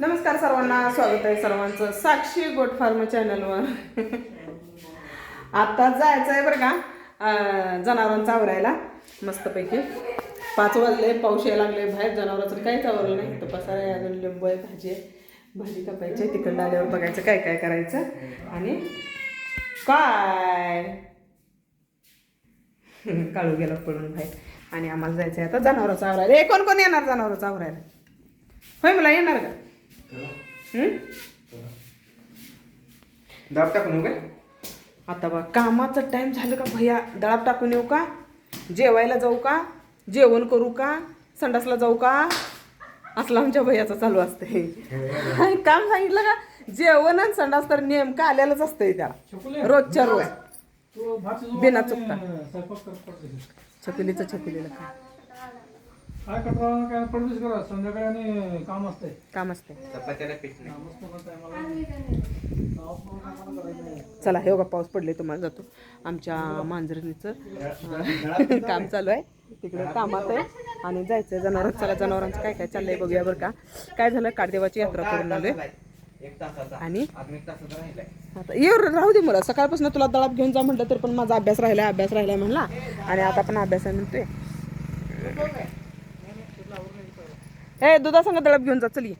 नमस्कार सर्वांना स्वागत आहे सर्वांचं साक्षी गोट फार्म चॅनलवर. आता जायचं आहे बरं का जनावरांचा आवरायला मस्तपैकी. पाच वाजले पाऊस यायला लागले बाहेर जनावरांचं काहीच आवरलं नाही. तर पसारा आहे अजून लिंबू आहे भाजी आहे. भाजी कापायची तिकडं आल्यावर बघायचं काय काय करायचं. आणि काय? काळू गेला पळून बाहेर. आणि आम्हाला जायचं आहे आता जनावरांचा आवरायला. कोण कोण येणार जनावरांचा आवरायला? होय मला येणार का? दाब टाकून काय आता बघ कामाचा टाइम झालं का भैया? दळाप टाकून येऊ का? जेवायला जाऊ का? जेवण करू का? संडासला जाऊ का? असलं आमच्या भैयाचं चालू असते आणि काम सांगितलं का? जेवण आणि संडास तर नेमकं आलेलंच असतंय त्याला रोजच्या रोज. बिना चुकता. छकुलीचं छकुलीला काय? काय करता काय प्रवेश करा. संध्याकाळी आणि काम असते काम असते चपात्याला पीठ नाही. चला हे बघा पाऊस पडले तुम्हाला जातो. आमच्या मांजरणीचं काम चालू आहे. तिकडे कामात आहे. आणि जायचं जनावर चला जनावरांचं काय काय चाललंय बघूया बरं का. काय झालं? काडदेवाची यात्रा करून आलोय. एक तासाचा. आणि? आता ये राहू दे मला. सकाळपासून तुला दळाप घेऊन जा म्हटलं तर पण माझा अभ्यास राहिला अभ्यास राहिलाय म्हणला. आणि आता पण अभ्यास आहे म्हणतोय ए दुधासंग दळप घेऊन जा चल ये.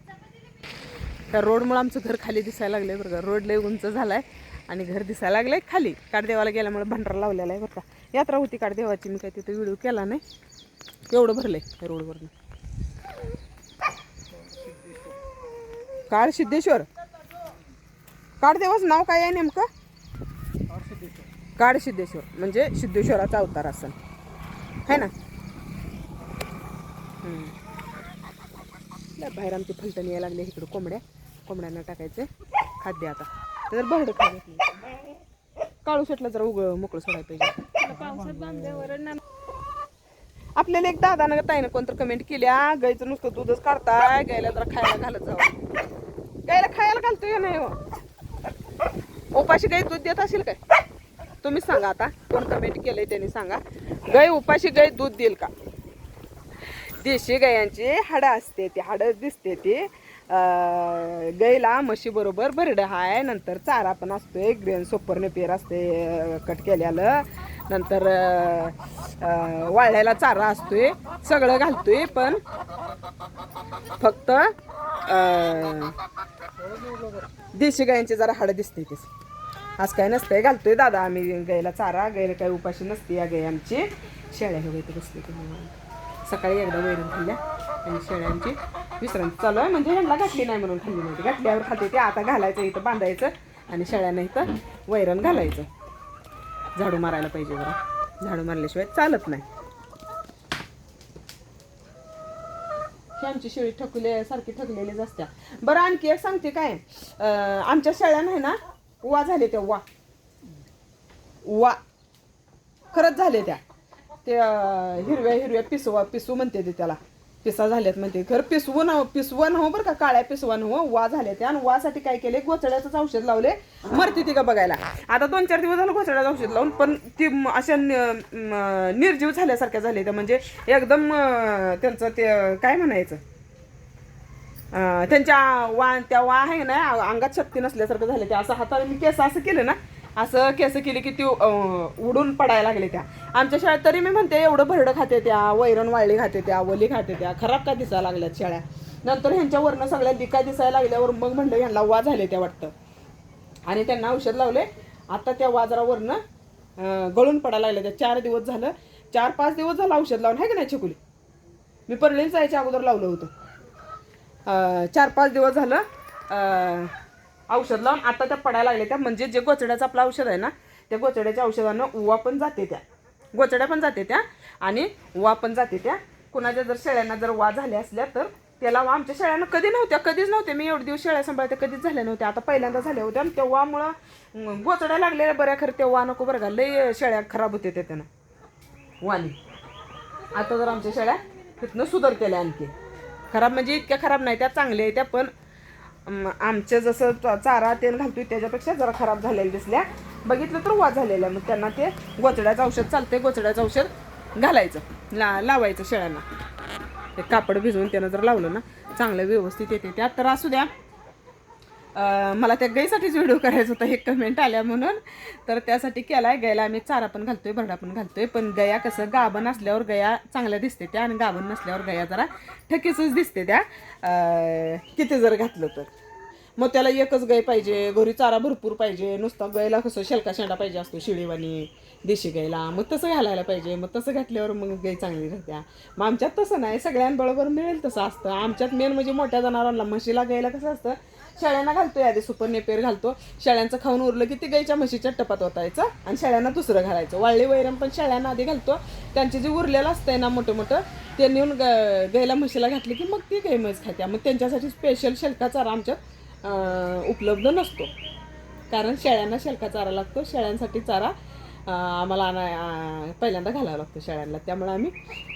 त्या रोडमुळे आमचं घर खाली दिसायला लागलंय बरं का. रोड लय उंच झालाय आणि घर दिसायला लागलंय खाली. काडदेवाला गेल्यामुळे भंडारा लावलेला आहे बरं का. यात्रा होती काडदेवाची मी काय तिथे व्हिडिओ केला नाही. एवढं भरलंय त्या रोडवरनं काळ सिद्धेश्वर काडदेवाच नाव काय आहे नेमकं? काळ सिद्धेश्वर म्हणजे सिद्धेश्वराचा अवतार असं है ना? हम्म. बाहेर आमची फलटण यायला लागली इकडं कोंबड्या. कोंबड्यांना टाकायचे खाद्य आता. तर बहड खायला काळू शेटला जरा उग मोकळं सोडायला पाहिजे. आपल्याला एक दादा ना ताईनं कोणतं कमेंट केल्या गाईचं नुसतं दूधच काढताय गायला जरा खायला घालत जावं. गायला खायला घालतोय नाही हो? उपाशी गाई दूध देत असेल काय? तुम्ही सांगा आता. कोण कमेंट केलंय त्यांनी सांगा. गाय उपाशी गाय दूध देईल का? देशी गायांची हाडं असते ती हाडं दिसते ती. अं, म्हशीबरोबर म्हशी बरोबर हाय नंतर चारा पण असतोय ग्रेन सोपरने पेर असते कट केल्याला. नंतर वाळल्याला चारा असतोय सगळं घालतोय पण फक्त देशी गायांची जरा हाडं दिसते तीच असं काय नसतंय घालतोय दादा आम्ही गायला चारा गायला काही उपाशी नसते या गाय आमची. शेळ्या हे इथे बसले सकाळी एकदा वैरण खाल्ल्या आणि शेळ्यांची विश्रांती चालू आहे. म्हणजे ह्यांना घातली नाही म्हणून खाल्ली नव्हती. घातल्यावर खाते ते. आता घालायचं इथं बांधायचं आणि शेळ्यांना इथं वैरण घालायचं. झाडू मारायला पाहिजे बरं. झाडू मारल्याशिवाय चालत नाही. आमची शेळी ठकले सारखी ठकलेलीच असत्या. बरं आणखी एक सांगते काय? आमच्या शेळ्या नाही ना वा झाले त्या वा. वा. खरंच झाले त्या. ते हिरव्या हिरव्या पिसवा पिसू म्हणते ते त्याला. पिसा झाल्यात म्हणते. खरं पिसवून पिसवण हो बरं का? काळ्या पिसवण हो वा झाल्या त्या आणि वासाठी काय केले? गोचड्याचंच औषध लावले. मरते ती का बघायला. आता दोन चार दिवस झालं गोचड्याचं औषध लावून पण ती अशा निर्जीव झाल्यासारख्या झाल्या त्या म्हणजे एकदम त्यांचं ते काय म्हणायचं? त्यांच्या वा त्या वा आहे ना अंगात शक्ती नसल्यासारखं झालं. ते असं हाताने मी केस असं केलं ना असं केस केली की ती उडून पडायला लागले त्या. आमच्या शाळेत तरी मी म्हणते एवढं भरडं खाते त्या वैरण वाळली खाते त्या वली खाते त्या खराब का दिसायला लागल्यात शाळ्या? नंतर ह्यांच्यावरनं सगळ्या लिका दिसायला लागल्यावर मग म्हणलं ह्यांना वा झाले त्या वाटतं. आणि त्यांना औषध लावले. आता त्या वाजरावरनं गळून पडायला लागल्या त्या. चार दिवस झालं. चार पाच दिवस झालं औषध लावून आहे का नाही छकुली मी परळीला जायच्या अगोदर लावलं होतं. चार पाच दिवस झालं. औषध लावून आता त्या पडायला लागल्या त्या. म्हणजे जे गोचड्याचं आपलं औषध आहे ना त्या गोचड्याच्या औषधानं उवा पण जाते त्या. गोचड्या पण जाते त्या आणि वा पण जाते त्या. कुणाच्या जर शेळ्यांना जर वा झाल्या असल्या तर त्याला वा आमच्या शेळ्यांना कधी नव्हत्या कधीच नव्हत्या मी एवढे दिवस शेळ्या सांभाळते कधीच झाल्या नव्हत्या. आता पहिल्यांदा झाल्या होत्या आणि त्या वामुळं गोचड्या लागलेल्या बऱ्या खरं त्या वा नको बरं का. लय शेळ्या खराब होते त्या त्यानं. वाणी आता जर आमच्या शेळ्या तिथनं सुधारतेल्या आणखी. खराब म्हणजे इतक्या खराब नाही त्या चांगल्या आहेत त्या पण आमच्या जसं चारा तेल घालतोय त्याच्यापेक्षा जरा खराब झालेल्या दिसल्या. बघितलं तर वा झालेल्या मग त्यांना ते गोचड्याचं औषध चालतंय गोचड्याचं औषध घालायचं. ला लावायचं शेळ्यांना. ते कापड भिजवून त्यानं जर लावलं ना चांगलं व्यवस्थित येते. त्यात तर असू द्या मला त्या गाईसाठीच व्हिडिओ करायचा होता एक कमेंट आल्या म्हणून. तर त्यासाठी केला आहे गायला आम्ही चारा पण घालतोय भरडा पण घालतोय. पण गया कसं गाभण असल्यावर गया चांगल्या दिसते त्या आणि गाभण नसल्यावर गया जरा ठकीसच दिसते त्या. किती जर घातलं तर. मग त्याला एकच गाय पाहिजे घरी चारा भरपूर पाहिजे नुसता गायला कसं शेलका शेंडा पाहिजे असतो शिळीवाणी देशी गायला. मग तसं घालायला पाहिजे मग तसं घातल्यावर मग गाय चांगली राहत्या. मग आमच्यात तसं नाही सगळ्यांबरोबर मिळेल तसं असतं. आमच्यात मेन म्हणजे मोठ्या जनावरांना म्हशीला गायला कसं असतं शेळ्यांना घालतोय आधी सुपर नेपेर घालतो. शेळ्यांचं खाऊन उरलं की ते गायच्या म्हशीच्या टपात ओतायचं आणि शेळ्यांना दुसरं घालायचं. वाळले वैरम पण शेळ्यांना आधी घालतो. त्यांचे जे उरलेलं असतंय ना मोठं मोठं ते नेऊन ग- गायला म्हशीला घातली की मग ती गाय म्हैस खात्या. मग त्यांच्यासाठी स्पेशल शेलका चारा आमच्यात उपलब्ध नसतो. कारण शेळ्यांना शेलका चारा लागतो. शेळ्यांसाठी चारा आम्हाला आणा पहिल्यांदा घालावं लागतं शेळ्यांना त्यामुळे आम्ही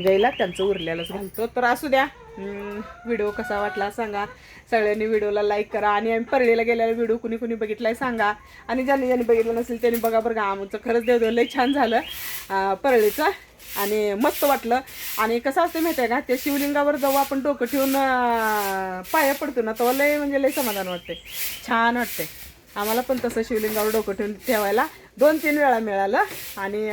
गाईला त्यांचं उरलेलंच घालतो. तर असू द्या. व्हिडिओ कसा वाटला सांगा. सगळ्यांनी व्हिडिओला लाईक करा आणि आम्ही परळीला गेलेला व्हिडिओ कुणी कुणी बघितलाय सांगा. आणि ज्यांनी ज्यांनी बघितलं नसेल त्यांनी बघा बरं का. आमचं खरंच देव लई छान झालं परळीचं. आणि मस्त वाटलं. आणि कसं असतं माहिती आहे का त्या शिवलिंगावर जेव्हा आपण डोकं ठेवून पाया पडतो ना तेव्हा लय म्हणजे लय समाधान वाटते छान वाटते आम्हाला पण तसं शिवलिंगावर डोकं ठेवून ठेवायला दोन तीन वेळा मिळालं. आणि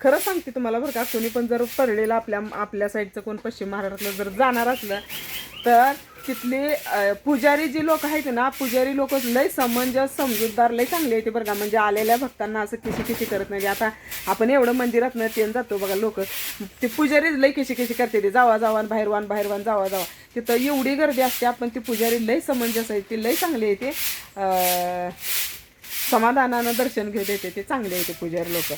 खरं सांगते तुम्हाला बरं का कोणी पण जर परळीला आपल्या आपल्या साईडचं कोण पश्चिम महाराष्ट्रातलं जर जाणार असलं तर तिथले पुजारी जी लोक आहेत ना पुजारी लोक लय समंजस समजूतदार लय चांगले आहेत बरं का. म्हणजे आलेल्या भक्तांना असं किशी किशी करत नाही. आता आपण एवढं मंदिरात न तेन जातो बघा लोक. ते पुजारी लय किशी किशी करते ते. जावा जावा बाहेर वान बाहेर वान जावा जावा. तिथं एवढी गर्दी असते आपण ती पुजारी लय समंजस आहे ती लय चांगली येते समाधानानं दर्शन घेऊ देते ते चांगले येते पुजारी लोक.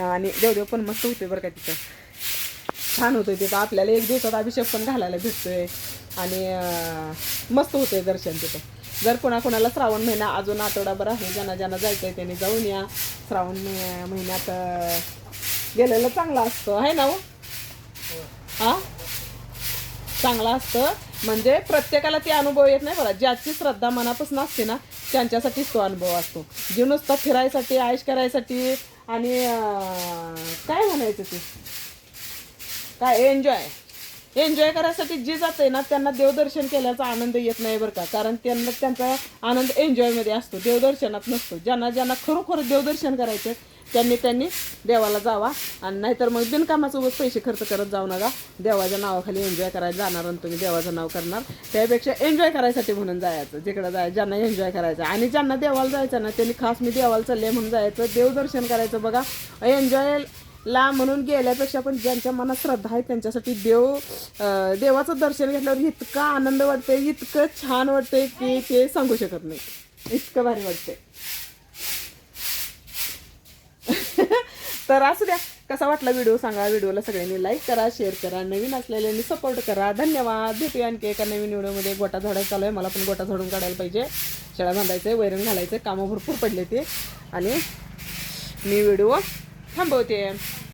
आणि देवदेव पण मस्त होते बरं का तिथं. छान होतं तिथं आपल्याला एक दिवसात अभिषेक पण घालायला भेटतोय. आणि मस्त होते दर्शन तिथं. जर कोणाकोणाला श्रावण महिना अजून आठवडाभर आहे ज्यांना ज्यांना जायचं आहे त्यांनी जाऊन या. श्रावण महिन्यात गेलेलं चांगलं असतं. आहे ना हो? हा? चांगला असतं. म्हणजे प्रत्येकाला ते अनुभव येत नाही बघा. ज्याची श्रद्धा मनापासून असते ना त्यांच्यासाठीच तो अनुभव असतो. जे नुसता फिरायसाठी आयश करायसाठी आणि काय म्हणायचं ते? काय एन्जॉय एन्जॉय करायसाठी जे जाते ना त्यांना देवदर्शन केल्याचा आनंद येत नाही बरं का. कारण त्यांना त्यांचा आनंद एन्जॉयमध्ये असतो. देवदर्शनात नसतो. ज्यांना ज्यांना खरोखर देवदर्शन करायचे त्यांनी त्यांनी देवाला जावा. आणि नाहीतर मग बिनकामाचं पैसे खर्च करत जाऊ नका. देवाच्या नावाखाली एन्जॉय करायला जाणार आणि तुम्ही देवाचं नाव करणार. त्यापेक्षा एन्जॉय करायसाठी म्हणून जायचं. जिकडं जाय ज्यांना एन्जॉय करायचं. आणि ज्यांना देवाला जायचं ना त्यांनी खास मी देवाला चालले म्हणून जायचं. देवदर्शन करायचं बघा. एन्जॉय ला म्हणून गेल्यापेक्षा पण ज्यांच्या मनात श्रद्धा आहे त्यांच्यासाठी देव देवाचं दर्शन घेतल्यावर इतका आनंद वाटते इतकं छान वाटते की ते सांगू शकत नाही. इतकं भारी वाटते तर असू द्या. कसा वाटला व्हिडिओ सांगा व्हिडिओला सगळ्यांनी. लाईक करा शेअर करा. नवीन असलेल्यांनी सपोर्ट करा. धन्यवाद. भेटूया आणखी एका नवीन व्हिडिओमध्ये. गोटा झाडायचा चालू आहे. मला पण गोटा झाडून काढायला पाहिजे. शेळा बांधायचं वैरण घालायचं आहे कामं भरपूर पडले ते. आणि मी व्हिडिओ 看不见